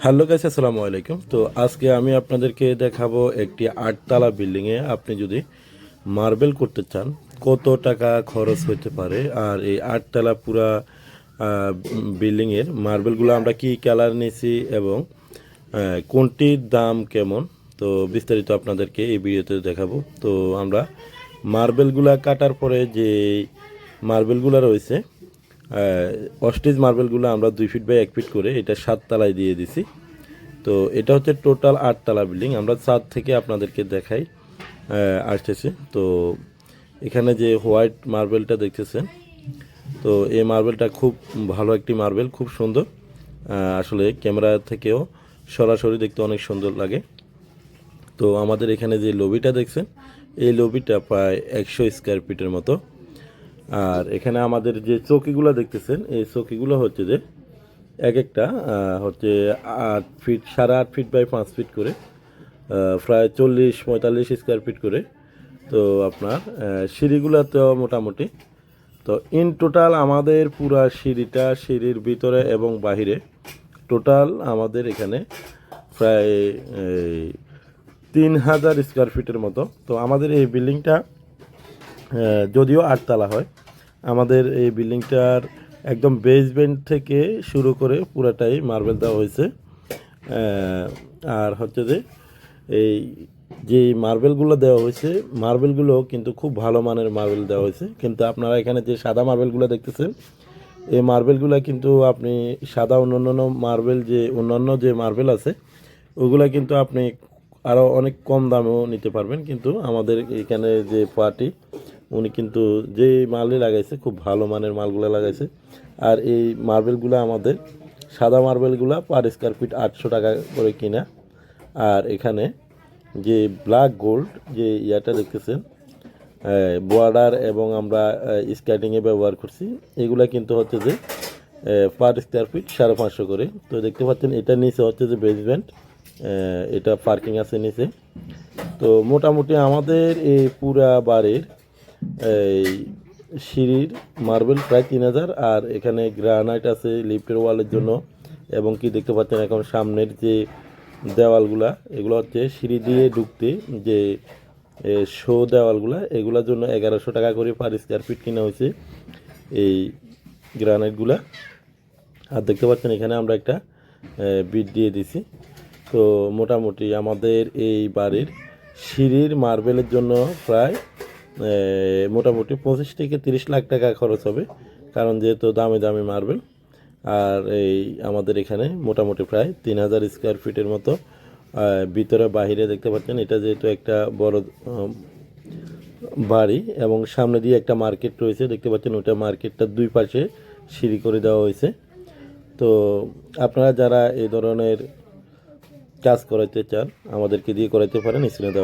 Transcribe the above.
Hello guys, আসসালামু আলাইকুম। তো আজকে আমি আপনাদেরকে দেখাবো একটি আটতলা বিল্ডিংয়ে আপনি যদি মার্বেল করতে চান, কত টাকা খরচ হতে পারে? আর এই আটতলা পুরা বিল্ডিংয়ের মার্বেলগুলো আমরা কি কালার নিয়েছি এবং কোনটির দাম কেমন? তো বিস্তারিত আপনাদেরকে এই ভিডিওতে দেখাবো। তো আমরা মার্বেলগুলা কাটার পরে যে মার্বেলগুলো রয়েছে অস্টেজ মার্বেলগুলো আমরা দুই ফিট বাই এক ফিট করে এটা সাত তলায় দিয়ে দিছি। তো এটা হচ্ছে টোটাল আটতলা বিল্ডিং। আমরা ছাদ থেকে আপনাদেরকে দেখাই আসতেছি। তো এখানে যে হোয়াইট মার্বেলটা দেখতেছেন, তো এই মার্বেলটা খুব ভালো একটি মার্বেল, খুব সুন্দর। আসলে ক্যামেরা থেকেও সরাসরি দেখতে অনেক সুন্দর লাগে। তো আমাদের এখানে যে লবিটা দেখছেন, এই লবিটা প্রায় একশো স্কোয়ার ফিটের মতো। আর এখানে আমাদের যে চৌকিগুলো দেখতেছেন এই চৌকিগুলো হচ্ছে যে এক একটা হচ্ছে আট ফিট সাড়ে আট ফিট বাই পাঁচ ফিট করে প্রায় চল্লিশ পঁয়তাল্লিশ স্কোয়ার ফিট করে। তো আপনার আহ, সিঁড়িগুলোতেও মোটামুটি। তো ইন টোটাল আমাদের পুরা সিঁড়িটা সিঁড়ির ভিতরে এবং বাহিরে টোটাল আমাদের এখানে প্রায় তিন হাজার স্কোয়ার ফিটের মতো। তো আমাদের এই বিল্ডিংটা যদিও আটতলা হয়, আমাদের এই বিল্ডিংটার একদম বেসমেন্ট থেকে শুরু করে পুরাটাই মার্বেল দেওয়া হয়েছে। আর হচ্ছে যে, এই যে মার্বেলগুলো দেওয়া হয়েছে মার্বেলগুলো কিন্তু খুব ভালো মানের মার্বেল দেওয়া হয়েছে। কিন্তু আপনারা এখানে যে সাদা মার্বেলগুলো দেখতেছেন, এই মার্বেলগুলো কিন্তু আপনি সাদা অন্যান্য মার্বেল যে অন্যান্য যে মার্বেল আছে, ওগুলা কিন্তু আপনি আরও অনেক কম দামেও নিতে পারবেন। কিন্তু আমাদের এখানে যে পার্টি উনি কিন্তু যে মালই লাগাইছে, খুব ভালো মানের মালগুলো লাগাইছে। আর এই মার্বেলগুলো আমাদের, সাদা মার্বেলগুলো পার স্কোয়ার ফিট আটশো টাকা করে কিনা। আর এখানে যে ব্ল্যাক গোল্ড, যে ইয়াটা দেখতেছেন বর্ডার এবং আমরা স্কেটিংয়ে ব্যবহার করছি, এগুলা কিন্তু হচ্ছে যে পার স্কোয়ার ফিট সাড়ে পাঁচশো করে। তো দেখতে পাচ্ছেন, এটা নিচে হচ্ছে যে বেসমেন্ট এটা পার্কিং আছে নিচে। তো মোটামুটি আমাদের এই পুরা বাড়ির এই সিঁড়ির মার্বেল প্রায় তিন হাজার, আর এখানে গ্রানাইট আছে লিফটের ওয়ালের জন্য। এবং কি দেখতে পাচ্ছেন এখন সামনের যে দেওয়ালগুলা, এগুলো হচ্ছে সিঁড়ি দিয়ে ঢুকতে যে শো দেওয়ালগুলা, এগুলোর জন্য এগারোশো টাকা করে পার স্কোয়ার ফিট কিনা হয়েছে এই গ্রানাইটগুলা আর দেখতে পাচ্ছেন এখানে আমরা একটা বিট দিয়ে দিছি। তো মোটামুটি আমাদের এই বাড়ির সিঁড়ির মার্বেলের জন্য প্রায় মোটামুটি পঁচিশ থেকে তিরিশ লাখ টাকা খরচ হবে, কারণ যেহেতু দামি দামি মার্বেল আর এই আমাদের এখানে মোটামুটি প্রায় তিন হাজার স্কোয়ার ফিটের মতো ভিতরে বাহিরে দেখতে পাচ্ছেন, এটা যেহেতু একটা বড় বাড়ি এবং সামনে দিয়ে একটা মার্কেট রয়েছে, দেখতে পাচ্ছেন ওটা মার্কেটটার দুই পাশে সিঁড়ি করে দেওয়া হয়েছে। তো আপনারা যারা এই ধরনের কাজ করাইতে চান, আমাদেরকে দিয়ে করাইতে পারেন, স্ক্রিনে দেওয়া